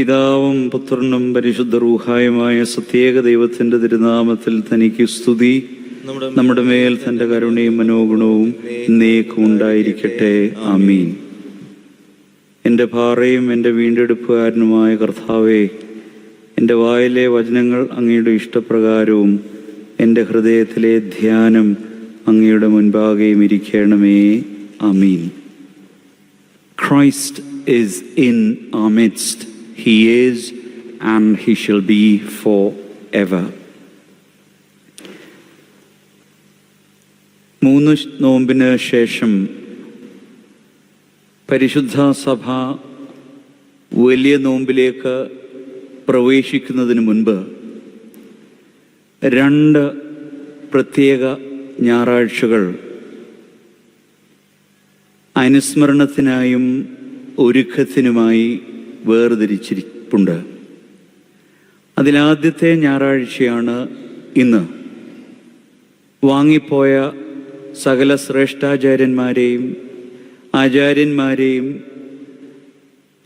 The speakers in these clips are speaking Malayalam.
പിതാവും പുത്രനും പരിശുദ്ധ റൂഹായുമായ സത്യേക ദൈവത്തിന്റെ തിരുനാമത്തിൽ തനിക്ക് സ്തുതി. നമ്മുടെ മേൽ തന്റെ കരുണയും മനോഗുണവും എന്നേക്കും ഉണ്ടായിരിക്കട്ടെ. ആമീൻ. എന്റെ ഭാറയും എന്റെ വീണ്ടെടുപ്പുകാരനുമായ കർത്താവെ എന്റെ വായിലെ വചനങ്ങൾ അങ്ങയുടെ ഇഷ്ടപ്രകാരവും എന്റെ ഹൃദയത്തിലെ ധ്യാനം അങ്ങയുടെ മുൻപാകെയും ഇരിക്കണമേ. അമീൻ Christ is in midst. He is and he shall be forever. മൂന്ന് നോമ്പിന് ശേഷം പരിശുദ്ധ സഭ വലിയ നോമ്പിലേക്ക് പ്രവേശിക്കുന്നതിന് മുൻപ് രണ്ട് പ്രത്യേക ഞായറാഴ്ചകൾ അനുസ്മരണത്തിനായും ഒരുക്കത്തിനുമായി വേർതിരിച്ചിരിപ്പുണ്ട്. അതിലാദ്യത്തെ ഞായറാഴ്ചയാണ് ഇന്ന്. വാങ്ങിപ്പോയ സകല ശ്രേഷ്ഠാചാര്യന്മാരെയും ആചാര്യന്മാരെയും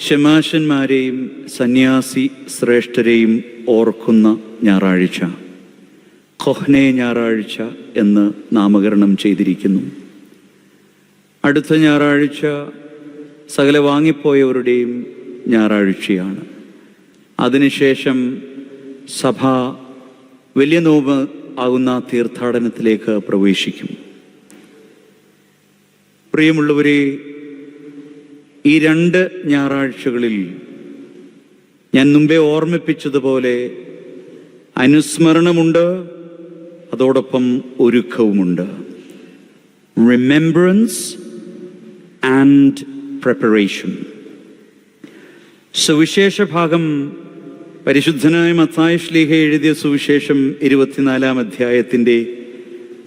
ശമാശന്മാരെയും സന്യാസി ശ്രേഷ്ഠരെയും ഓർക്കുന്ന ഞായറാഴ്ച. കൊഹ്നെ ഞായറാഴ്ച എന്ന് നാമകരണം ചെയ്തിരിക്കുന്നു. അടുത്ത ഞായറാഴ്ച സകല വാങ്ങിപ്പോയവരുടെയും ഞായറാഴ്ചയാണ്. അതിനുശേഷം സഭ വലിയ നോമ്പ് ആകുന്ന തീർത്ഥാടനത്തിലേക്ക് പ്രവേശിക്കും. പ്രിയമുള്ളവരെ ഈ രണ്ട് ഞായറാഴ്ചകളിൽ ഞാൻ മുമ്പേ ഓർമ്മിപ്പിച്ചതുപോലെ അനുസ്മരണമുണ്ട് അതോടൊപ്പം ഒരുക്കവുമുണ്ട്. Remembrance and preparation. സുവിശേഷ ഭാഗം പരിശുദ്ധനായ മത്തായ ശ്ലീഹ എഴുതിയ സുവിശേഷം ഇരുപത്തിനാലാം അധ്യായത്തിന്റെ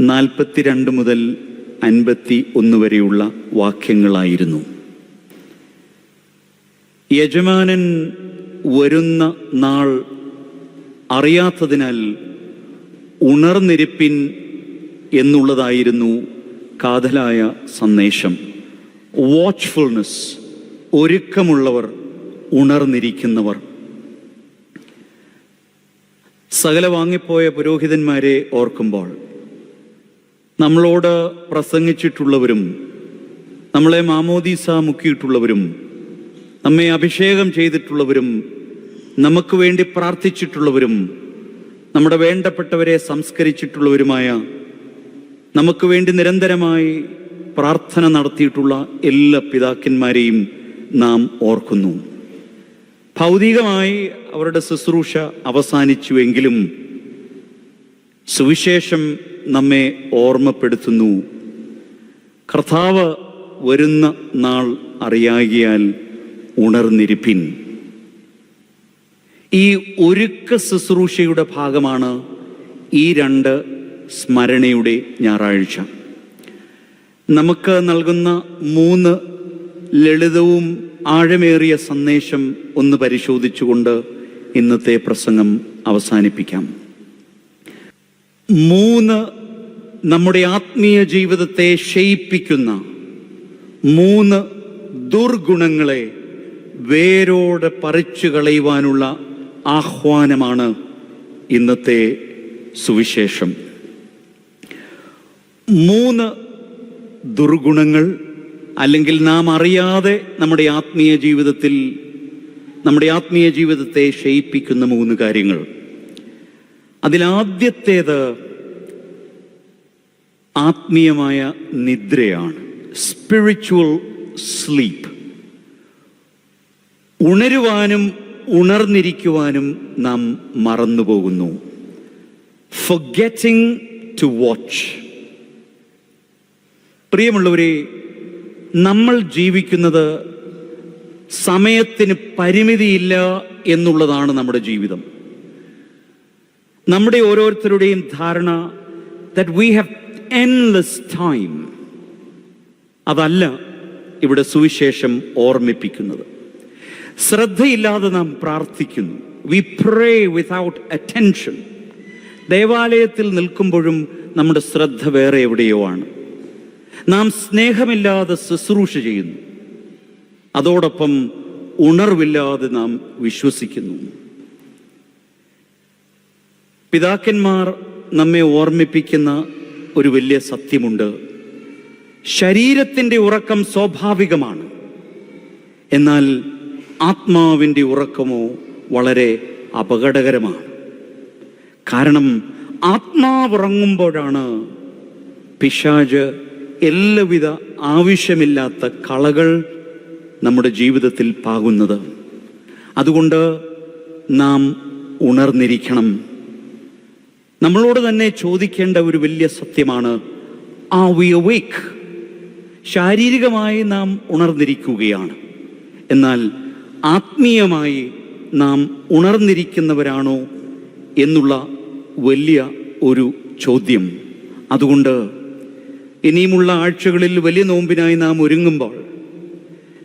നാൽപ്പത്തിരണ്ട് മുതൽ അൻപത്തി ഒന്ന് വരെയുള്ള വാക്യങ്ങളായിരുന്നു. യജമാനൻ വരുന്ന നാൾ അറിയാത്തതിനാൽ ഉണർന്നിരിപ്പിൻ എന്നുള്ളതായിരുന്നു കാതലായ സന്ദേശം. വാച്ച്ഫുൾനെസ് ഒരുക്കമുള്ളവർ ഉണർന്നിരിക്കുന്നവർ. സകല വാങ്ങിപ്പോയ പുരോഹിതന്മാരെ ഓർക്കുമ്പോൾ നമ്മളോട് പ്രസംഗിച്ചിട്ടുള്ളവരും നമ്മളെ മാമോദീസ മുക്കിയിട്ടുള്ളവരും നമ്മെ അഭിഷേകം ചെയ്തിട്ടുള്ളവരും നമുക്ക് വേണ്ടി പ്രാർത്ഥിച്ചിട്ടുള്ളവരും നമ്മുടെ വേണ്ടപ്പെട്ടവരെ സംസ്കരിച്ചിട്ടുള്ളവരുമായ നമുക്ക് വേണ്ടി നിരന്തരമായി പ്രാർത്ഥന നടത്തിയിട്ടുള്ള എല്ലാ പിതാക്കന്മാരെയും നാം ഓർക്കുന്നു. ഭൗതികമായി അവരുടെ ശുശ്രൂഷ അവസാനിച്ചുവെങ്കിലും സുവിശേഷം നമ്മെ ഓർമ്മപ്പെടുത്തുന്നു. കർത്താവ് വരുന്ന നാൾ അറിയാകിയാൽ ഉണർന്നിരിപ്പിൻ. ഈ ഒരുക്ക ശുശ്രൂഷയുടെ ഭാഗമാണ് ഈ രണ്ട് സ്മരണയുടെ ഞായറാഴ്ച. നമുക്ക് നൽകുന്ന മൂന്ന് ലളിതവും ആഴമേറിയ സന്ദേശം ഒന്ന് പരിശോധിച്ചുകൊണ്ട് ഇന്നത്തെ പ്രസംഗം അവസാനിപ്പിക്കാം. മൂന്ന് നമ്മുടെ ആത്മീയ ജീവിതത്തെ ക്ഷയിപ്പിക്കുന്ന മൂന്ന് ദുർഗുണങ്ങളെ വേരോടെ പറിച്ചു കളയുവാനുള്ള ആഹ്വാനമാണ് ഇന്നത്തെ സുവിശേഷം. മൂന്ന് ദുർഗുണങ്ങൾ അല്ലെങ്കിൽ നാം അറിയാതെ നമ്മുടെ ആത്മീയ ജീവിതത്തിൽ നമ്മുടെ ആത്മീയ ജീവിതത്തെ ക്ഷയിപ്പിക്കുന്ന മൂന്ന് കാര്യങ്ങൾ. അതിലാദ്യത്തേത് ആത്മീയമായ നിദ്രയാണ്. സ്പിരിച്വൽ സ്ലീപ്പ് ഉണരുവാനും ഉണർന്നിരിക്കുവാനും നാം മറന്നുപോകുന്നു. ഗെറ്റിംഗ് ടു വാച്ച് പ്രിയമുള്ളവരെ നമ്മൾ ജീവിക്കുന്നത് സമയത്തിന് പരിമിതിയില്ല എന്നുള്ളതാണ് നമ്മുടെ ജീവിതം. നമ്മുടെ ഓരോരുത്തരുടെയും ധാരണ that we have endless time അതല്ല ഇവിടെ സുവിശേഷം ഓർമ്മിപ്പിക്കുന്നത്. ശ്രദ്ധയില്ലാതെ നാം പ്രാർത്ഥിക്കുന്നു. വി പ്രേ വിതൗട്ട് അറ്റൻഷൻ ദേവാലയത്തിൽ നിൽക്കുമ്പോഴും നമ്മുടെ ശ്രദ്ധ വേറെ എവിടെയോ ആണ്. നാം സ്നേഹമില്ലാതെ ശുശ്രൂഷ ചെയ്യുന്നു. അതോടൊപ്പം ഉണർവില്ലാതെ നാം വിശ്വസിക്കുന്നു. പിതാക്കന്മാർ നമ്മെ ഓർമ്മിപ്പിക്കുന്ന ഒരു വലിയ സത്യമുണ്ട്. ശരീരത്തിന്റെ ഉറക്കം സ്വാഭാവികമാണ്. എന്നാൽ ആത്മാവിന്റെ ഉറക്കമോ വളരെ അപകടകരമാണ്. കാരണം ആത്മാവുറങ്ങുമ്പോഴാണ് പിശാജ് എല്ലാവിധ ആവശ്യമില്ലാത്ത കളകൾ നമ്മുടെ ജീവിതത്തിൽ പാകുന്നത്. അതുകൊണ്ട് നാം ഉണർന്നിരിക്കണം. നമ്മളോട് തന്നെ ചോദിക്കേണ്ട ഒരു വലിയ സത്യമാണ് ആ വി അവേക്ക് ശാരീരികമായി നാം ഉണർന്നിരിക്കുകയാണ്. എന്നാൽ ആത്മീയമായി നാം ഉണർന്നിരിക്കുന്നവരാണോ എന്നുള്ള വലിയ ഒരു ചോദ്യം. അതുകൊണ്ട് ഇനിയുമുള്ള ആഴ്ചകളിൽ വലിയ നോമ്പിനായി നാം ഒരുങ്ങുമ്പോൾ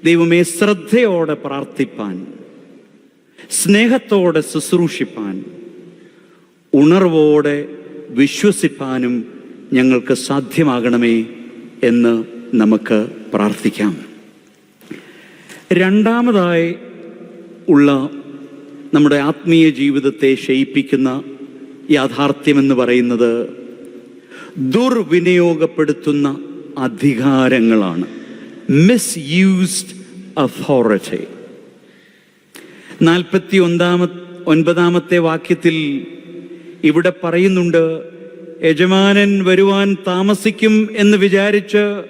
ദൈവമേ ശ്രദ്ധയോടെ പ്രാർത്ഥിപ്പാൻ സ്നേഹത്തോടെ ശുശ്രൂഷിപ്പാൻ ഉണർവോടെ വിശ്വസിപ്പാനും ഞങ്ങൾക്ക് സാധ്യമാകണമേ എന്ന് നമുക്ക് പ്രാർത്ഥിക്കാം. രണ്ടാമതായി ഉള്ള നമ്മുടെ ആത്മീയ ജീവിതത്തെ ക്ഷയിപ്പിക്കുന്ന യാഥാർത്ഥ്യമെന്ന് പറയുന്നത് ദുർവിനിയോഗപ്പെടുത്തുന്ന അധികാരങ്ങളാണ്. മിസ് യൂസ്ഡ് അതോറിറ്റി നാൽപ്പത്തി ഒന്നാമ ഒൻപതാമത്തെ വാക്യത്തിൽ ഇവിടെ പറയുന്നുണ്ട് യജമാനൻ വരുവാൻ താമസിക്കും എന്ന് വിചാരിച്ച്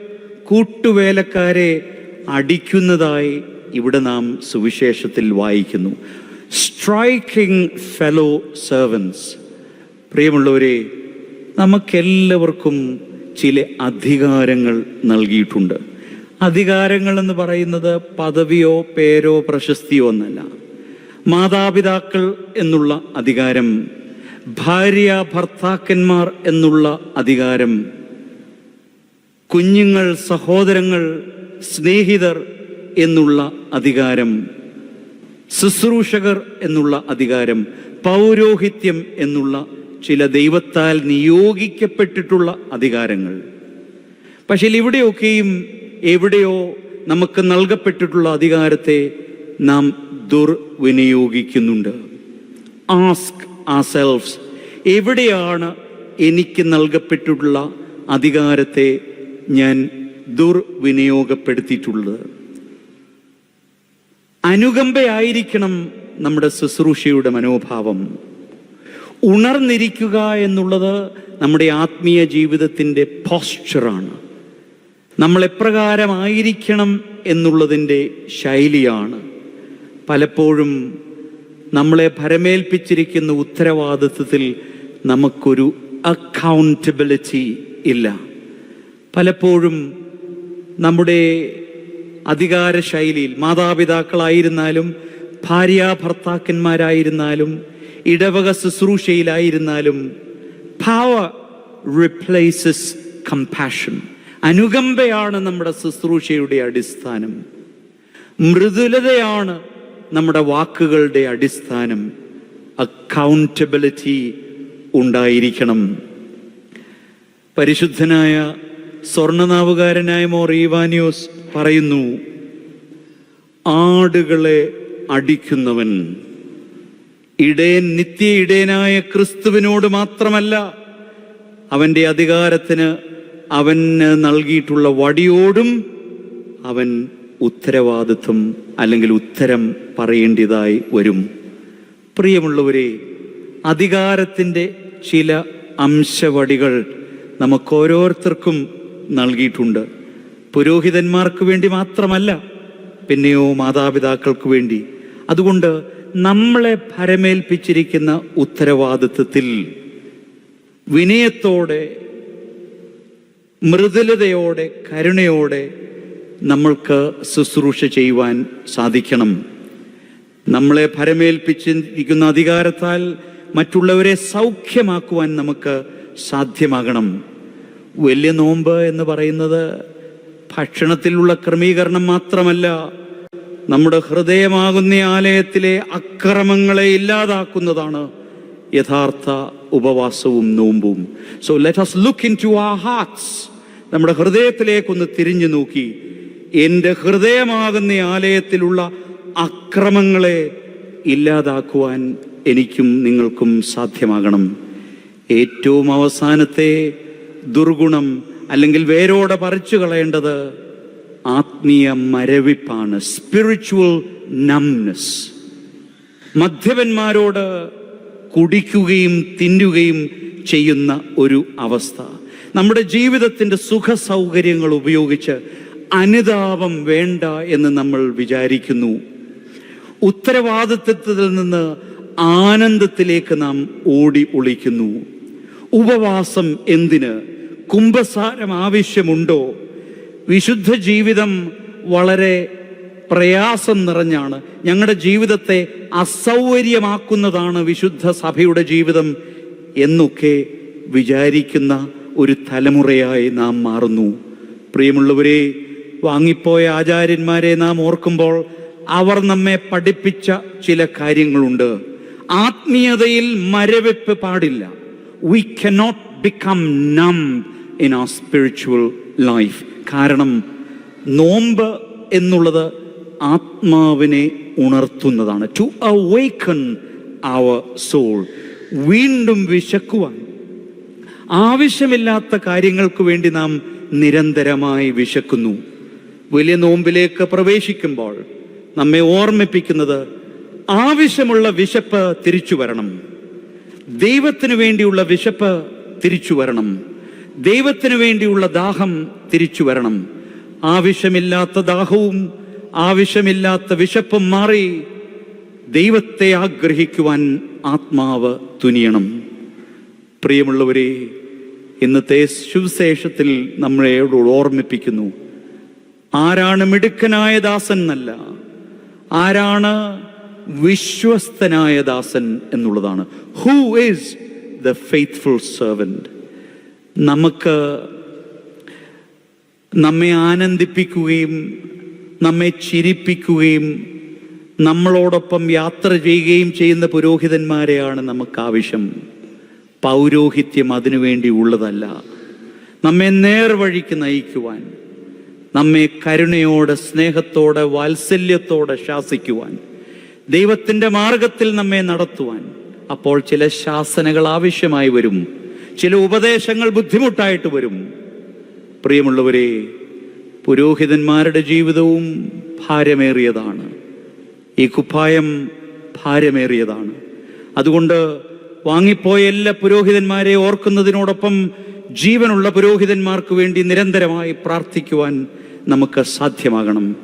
കൂട്ടുവേലക്കാരെ അടിക്കുന്നതായി ഇവിടെ നാം സുവിശേഷത്തിൽ വായിക്കുന്നു. സ്ട്രൈക്കിംഗ് ഫെലോ സെർവൻസ് പ്രിയമുള്ളവരെ നമുക്കെല്ലാവർക്കും ചില അധികാരങ്ങൾ നൽകിയിട്ടുണ്ട്. അധികാരങ്ങൾ എന്ന് പറയുന്നത് പദവിയോ പേരോ പ്രശസ്തിയോ എന്നല്ല മാതാപിതാക്കൾ എന്നുള്ള അധികാരം ഭാര്യ ഭർത്താക്കന്മാർ എന്നുള്ള അധികാരം കുഞ്ഞുങ്ങൾ സഹോദരങ്ങൾ സ്നേഹിതർ എന്നുള്ള അധികാരം ശുശ്രൂഷകർ എന്നുള്ള അധികാരം പൗരോഹിത്യം എന്നുള്ള ചില ദൈവത്താൽ നിയോഗിക്കപ്പെട്ടിട്ടുള്ള അധികാരങ്ങൾ. പക്ഷേ ഇവിടെയൊക്കെയും എവിടെയോ നമുക്ക് നൽകപ്പെട്ടിട്ടുള്ള അധികാരത്തെ നാം ദുർവിനിയോഗിക്കുന്നുണ്ട്. ആസ്ക് ആ സെൽഫ്സ് എവിടെയാണ് എനിക്ക് നൽകപ്പെട്ടിട്ടുള്ള അധികാരത്തെ ഞാൻ ദുർവിനിയോഗപ്പെടുത്തിയിട്ടുള്ളത്? അനുകമ്പയായിരിക്കണം നമ്മുടെ ശുശ്രൂഷയുടെ മനോഭാവം. ഉണർന്നിരിക്കുക എന്നുള്ളത് നമ്മുടെ ആത്മീയ ജീവിതത്തിന്റെ പോസ്ചറാണ്. നമ്മൾ എപ്രകാരമായിരിക്കണം എന്നുള്ളതിന്റെ ശൈലിയാണ്. പലപ്പോഴും നമ്മളെ ഭരമേൽപ്പിച്ചിരിക്കുന്ന ഉത്തരവാദിത്വത്തിൽ നമുക്കൊരു അക്കൗണ്ടബിലിറ്റി ഇല്ല. പലപ്പോഴും നമ്മുടെ അധികാര ശൈലിയിൽ മാതാപിതാക്കളായിരുന്നാലും ഭാര്യ ഭർത്താക്കന്മാരായിരുന്നാലും ഇടവക ശുശ്രൂഷയിലായിരുന്നാലും പവർ റിപ്ലേസസ് കമ്പാഷൻ അനുകമ്പയാണ് നമ്മുടെ ശുശ്രൂഷയുടെ അടിസ്ഥാനം. മൃദുലതയാണ് നമ്മുടെ വാക്കുകളുടെ അടിസ്ഥാനം. അക്കൗണ്ടബിലിറ്റി ഉണ്ടായിരിക്കണം. പരിശുദ്ധനായ സ്വർണനാവുകാരനായ മോർ ഈവാനിയോസ് പറയുന്നു ആടുകളെ അടിക്കുന്നവൻ ഇടയൻ നിത്യ ഇടയനായ ക്രിസ്തുവിനോട് മാത്രമല്ല അവന്റെ അധികാരത്തിന് അവന് നൽകിയിട്ടുള്ള വടിയോടും അവൻ ഉത്തരവാദിത്വം അല്ലെങ്കിൽ ഉത്തരം പറയേണ്ടതായി വരും. പ്രിയമുള്ളവരെ അധികാരത്തിന്റെ ചില അംശവടികൾ നമുക്ക് ഓരോരുത്തർക്കും നൽകിയിട്ടുണ്ട്. പുരോഹിതന്മാർക്ക് വേണ്ടി മാത്രമല്ല പിന്നെയോ മാതാപിതാക്കൾക്ക് വേണ്ടി. അതുകൊണ്ട് നമ്മളെ ഭരമേൽപ്പിച്ചിരിക്കുന്ന ഉത്തരവാദിത്വത്തിൽ വിനയത്തോടെ മൃദുലതയോടെ കരുണയോടെ നമ്മൾക്ക് ശുശ്രൂഷ ചെയ്യുവാൻ സാധിക്കണം. നമ്മളെ ഭരമേൽപ്പിച്ചിരിക്കുന്ന അധികാരത്താൽ മറ്റുള്ളവരെ സൗഖ്യമാക്കുവാൻ നമുക്ക് സാധ്യമാകണം. വലിയ നോമ്പ് എന്ന് പറയുന്നത് ഭക്ഷണത്തിലുള്ള ക്രമീകരണം മാത്രമല്ല നമ്മുടെ ഹൃദയമാകുന്ന ആലയത്തിലെ അക്രമങ്ങളെ ഇല്ലാതാക്കുന്നതാണ് യഥാർത്ഥ ഉപവാസവും നോമ്പും. So let us look into ആ ഹാർട്സ് നമ്മുടെ ഹൃദയത്തിലേക്കൊന്ന് തിരിഞ്ഞു നോക്കി. എന്റെ ഹൃദയമാകുന്ന ആലയത്തിലുള്ള അക്രമങ്ങളെ ഇല്ലാതാക്കുവാൻ എനിക്കും നിങ്ങൾക്കും സാധ്യമാകണം. ഏറ്റവും അവസാനത്തെ ദുർഗുണം അല്ലെങ്കിൽ വേരോടെ പറിച്ചു കളയേണ്ടത് ആത്മീയ മരവിപ്പാണ് സ്പിരിച്വൽ നംനസ് മദ്യപന്മാരോട് കുടിക്കുകയും തിന്നുകയും ചെയ്യുന്ന ഒരു അവസ്ഥ. നമ്മുടെ ജീവിതത്തിന്റെ സുഖ സൗകര്യങ്ങൾ ഉപയോഗിച്ച് അനുതാപം വേണ്ട എന്ന് നമ്മൾ വിചാരിക്കുന്നു. ഉത്തരവാദിത്വത്തിൽ നിന്ന് ആനന്ദത്തിലേക്ക് നാം ഓടി ഒളിക്കുന്നു. ഉപവാസം എന്തിന്? കുംഭസാരം ആവശ്യമുണ്ടോ? വിശുദ്ധ ജീവിതം വളരെ പ്രയാസം നിറഞ്ഞാണ്. ഞങ്ങളുടെ ജീവിതത്തെ അസൗകര്യമാക്കുന്നതാണ് വിശുദ്ധ സഭയുടെ ജീവിതം എന്നൊക്കെ വിചാരിക്കുന്ന ഒരു തലമുറയായി നാം മാറുന്നു. പ്രിയമുള്ളവരെ വാങ്ങിപ്പോയ ആചാര്യന്മാരെ നാം ഓർക്കുമ്പോൾ അവർ നമ്മെ പഠിപ്പിച്ച ചില കാര്യങ്ങളുണ്ട്. ആത്മീയതയിൽ മരവിപ്പ് പാടില്ല. We cannot become numb in a spiritual life കാരണം നോമ്പ് എന്നുള്ളത് ആത്മാവിനെ ഉണർത്തുന്നതാണ്. ടു അവേക്കൺ അവർ സോൾ വീണ്ടും വിശക്കുവാൻ. ആവശ്യമില്ലാത്ത കാര്യങ്ങൾക്ക് വേണ്ടി നാം നിരന്തരമായി വിശക്കുന്നു. വലിയ നോമ്പിലേക്ക് പ്രവേശിക്കുമ്പോൾ നമ്മെ ഓർമ്മിപ്പിക്കുന്നത് ആവശ്യമുള്ള വിശപ്പ് തിരിച്ചു വരണം ദൈവത്തിനു വേണ്ടിയുള്ള വിശപ്പ് തിരിച്ചു വരണം ദൈവത്തിന് വേണ്ടിയുള്ള ദാഹം തിരിച്ചു വരണം. ആവശ്യമില്ലാത്ത ദാഹവും ആവശ്യമില്ലാത്ത വിശപ്പും മാറി ദൈവത്തെ ആഗ്രഹിക്കുവാൻ ആത്മാവ് തുനിയണം. പ്രിയമുള്ളവരെ ഇന്നത്തെ സുവിശേഷത്തിൽ നമ്മളോട് ഓർമ്മിപ്പിക്കുന്നു. ആരാണ് മിടുക്കനായ ദാസൻ എന്നല്ല ആരാണ് വിശ്വസ്തനായ ദാസൻ എന്നുള്ളതാണ്. Who is the faithful servant നമുക്ക് നമ്മെ ആനന്ദിപ്പിക്കുകയും നമ്മെ ചിരിപ്പിക്കുകയും നമ്മളോടൊപ്പം യാത്ര ചെയ്യുകയും ചെയ്യുന്ന പുരോഹിതന്മാരെയാണ് നമുക്ക് ആവശ്യം പൗരോഹിത്യം അതിനുവേണ്ടി ഉള്ളതല്ല. നമ്മെ നേർവഴിക്ക് നയിക്കുവാൻ നമ്മെ കരുണയോടെ സ്നേഹത്തോടെ വാത്സല്യത്തോടെ ശാസിക്കുവാൻ ദൈവത്തിന്റെ മാർഗത്തിൽ നമ്മെ നടത്തുവാൻ അപ്പോൾ ചില ശാസനകൾ ആവശ്യമായി വരും. ചില ഉപദേശങ്ങൾ ബുദ്ധിമുട്ടായിട്ട് വരും. പ്രിയമുള്ളവരെ പുരോഹിതന്മാരുടെ ജീവിതവും ഭാരമേറിയതാണ്. ഈ കുപ്പായം ഭാരമേറിയതാണ്. അതുകൊണ്ട് വാങ്ങിപ്പോയ എല്ലാ പുരോഹിതന്മാരെ ഓർക്കുന്നതിനോടൊപ്പം ജീവനുള്ള പുരോഹിതന്മാർക്ക് വേണ്ടി നിരന്തരമായി പ്രാർത്ഥിക്കുവാൻ നമുക്ക് സാധ്യമാകണം.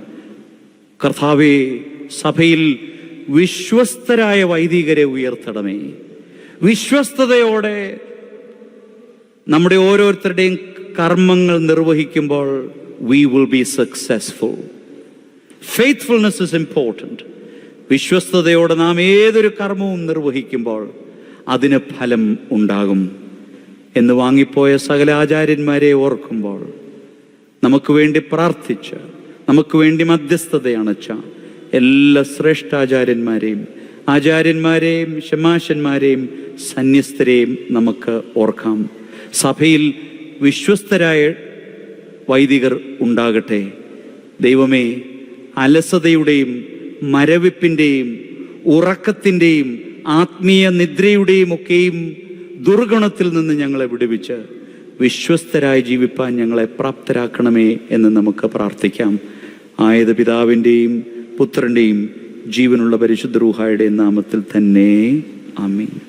കർത്താവെ സഭയിൽ വിശ്വസ്തരായ വൈദികരെ ഉയർത്തണമേ. വിശ്വസ്തതയോടെ നമ്മുടെ ഓരോരുത്തരുടെയും കർമ്മങ്ങൾ നിർവഹിക്കുമ്പോൾ we will be successful faithfulness is important വിശ്വസ്തയോടെ നാം ഏതൊരു കർമ്മവും നിർവഹിക്കുമ്പോൾ അതിന് ഫലം ഉണ്ടാകും എന്ന് വാങ്ങിപ്പോയ സകല ആചാര്യന്മാരെ ഓർക്കുമ്പോൾ നമുക്ക് വേണ്ടി പ്രാർത്ഥിച്ച് നമുക്ക് വേണ്ടി മധ്യസ്ഥത അണച്ച എല്ലാ ശ്രേഷ്ഠാചാര്യന്മാരെയും ആചാര്യന്മാരെയും ശമാശന്മാരെയും സന്യസ്തരെയും നമുക്ക് ഓർക്കാം. സഭയിൽ വിശ്വസ്തരായ വൈദികർ ഉണ്ടാകട്ടെ. ദൈവമേ അലസതയുടെയും മരവിപ്പിന്റെയും ഉറക്കത്തിന്റെയും ആത്മീയ നിദ്രയുടെയും ഒക്കെയും ദുർഗുണത്തിൽ നിന്ന് ഞങ്ങളെ വിടുവിച്ച് വിശ്വസ്തരായി ജീവിപ്പാൻ ഞങ്ങളെ പ്രാപ്തരാക്കണമേ എന്ന് നമുക്ക് പ്രാർത്ഥിക്കാം. ആയത് പിതാവിന്റെയും പുത്രന്റെയും ജീവനുള്ള പരിശുദ്ധ റൂഹായുടെയും നാമത്തിൽ തന്നെ. ആമീൻ.